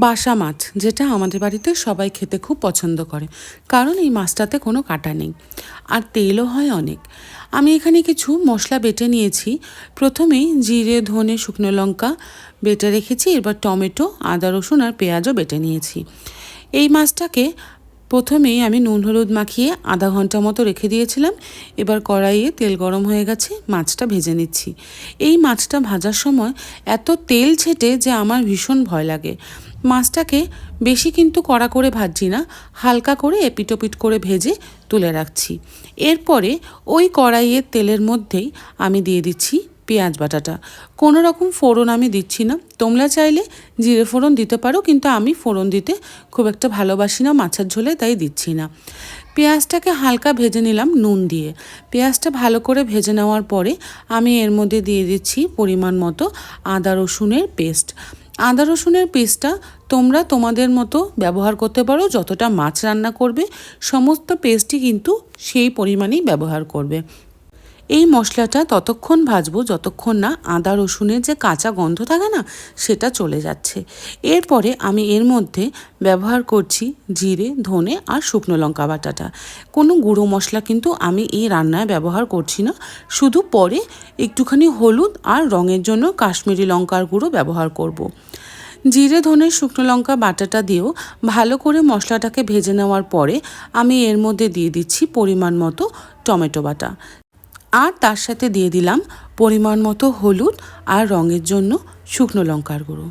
বাসা মাছ, যেটা আমাদের বাড়িতে সবাই খেতে খুব পছন্দ করে, কারণ এই মাছটাতে কোনো কাটা নেই। আর তেলও হয় অনেক। আমি এখানে কিছু মশলা বেটে নিয়েছি। প্রথমেই জিরে, ধনে, শুকনো লঙ্কা বেটে রেখেছি এবার টমেটো, আদা, রসুন আর পেঁয়াজও বেটে নিয়েছি। এই মাছটাকে প্রথমেই আমি নুন, হলুদ মাখিয়ে আধা ঘণ্টা মতো রেখে দিয়েছিলাম। এবার কড়াইয়ে তেল গরম হয়ে গেছে, মাছটা ভেজে নিচ্ছি। এই মাছটা ভাজার সময় এত তেল ছেটে যে আমার ভীষণ ভয় লাগে। মাছটাকে বেশি কিন্তু কড়া করে ভাজছি না, হালকা করে এপিটোপিট করে ভেজে তুলে রাখছি। এরপরে ওই কড়াইয়ের তেলের মধ্যেই আমি দিয়ে দিচ্ছি পেঁয়াজ বাটাটা। কোনো রকম ফোড়ন আমি দিচ্ছি না। তোমরা চাইলে জিরে ফোড়ন দিতে পারো, কিন্তু আমি ফোড়ন দিতে খুব একটা ভালোবাসি না, মাছের ঝোলে তাই দিচ্ছি না। পেঁয়াজটাকে হালকা ভেজে নিলাম নুন দিয়ে। পেঁয়াজটা ভালো করে ভেজে নেওয়ার পরে আমি এর মধ্যে দিয়ে দিচ্ছি পরিমাণ মতো আদা রসুনের পেস্ট। আদা রসুনের পেস্টটা তোমরা তোমাদের মতো ব্যবহার করতে পারো, যতটা মাছ রান্না করবে, সমস্ত পেস্টই কিন্তু সেই পরিমাণেই ব্যবহার করবে। এই মশলাটা ততক্ষণ ভাজবো, যতক্ষণ না আদা, রসুনের যে কাঁচা গন্ধ থাকে না, সেটা চলে যাচ্ছে। এরপরে আমি এর মধ্যে ব্যবহার করছি জিরে, ধনে আর শুকনো লঙ্কা বাটাটা। কোনো গুঁড়ো মশলা কিন্তু আমি এই রান্নায় ব্যবহার করছি না। শুধু পরে একটুখানি হলুদ আর রঙের জন্য কাশ্মীরি লঙ্কার গুঁড়ো ব্যবহার করব। জিরে, ধনে, শুকনো লঙ্কা বাটাটা দিয়েও ভালো করে মশলাটাকে ভেজে নেওয়ার পরে আমি এর মধ্যে দিয়ে দিচ্ছি পরিমাণ মতো টমেটো বাটা। আর তার সাথে দিয়ে দিলাম পরিমাণ মতো হলুদ আর রঙের জন্য শুকনো লঙ্কার গুঁড়ো।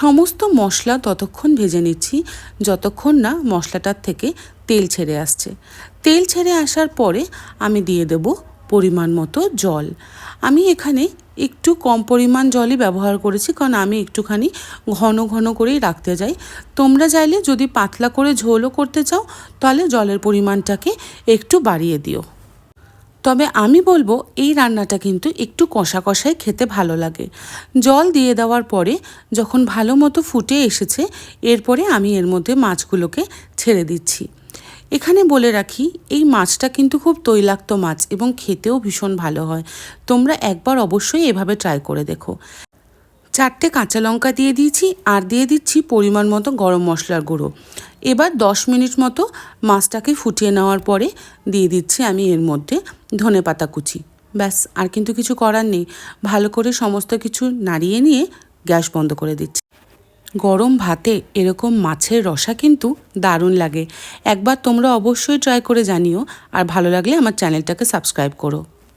সমস্ত মশলা ততক্ষণ ভেজে নিচ্ছি, যতক্ষণ না মশলাটার থেকে তেল ছেড়ে আসছে। তেল ছেড়ে আসার পরে আমি দিয়ে দেব পরিমাণ মতো জল। আমি এখানে একটু কম পরিমাণ জলই ব্যবহার করেছি, কারণ আমি একটুখানি ঘন ঘন করেই রাখতে যাই। তোমরা চাইলে যদি পাতলা করে ঝোলও করতে চাও, তাহলে জলের পরিমাণটাকে একটু বাড়িয়ে দিও। তবে আমি বলব, এই রান্নাটা কিন্তু একটু কষা কষাই খেতে ভালো লাগে। জল দিয়ে দেওয়ার পরে যখন ভালো মতো ফুটে এসেছে, এরপরে আমি এর মধ্যে মাছগুলোকে ছেড়ে দিচ্ছি। এখানে বলে রাখি, এই মাছটা কিন্তু খুব তৈলাক্ত মাছ এবং খেতেও ভীষণ ভালো হয়। তোমরা একবার অবশ্যই এভাবে ট্রাই করে দেখো। চারটে কাঁচা লঙ্কা দিয়ে দিয়েছি, আর দিয়ে দিচ্ছি পরিমাণ মতো গরম মশলার গুঁড়ো। এবার দশ মিনিট মতো মাছটাকে ফুটিয়ে নেওয়ার পরে দিয়ে দিচ্ছি আমি এর মধ্যে ধনে পাতা কুচি। ব্যাস, আর কিন্তু কিছু করার নেই। ভালো করে সমস্ত কিছু নাড়িয়ে নিয়ে গ্যাস বন্ধ করে দিচ্ছি। গরম ভাতে এরকম মাছের রসা কিন্তু দারুণ লাগে। একবার তোমরা অবশ্যই ট্রাই করে জানিও। আর ভালো লাগলে আমার চ্যানেলটাকে সাবস্ক্রাইব করো।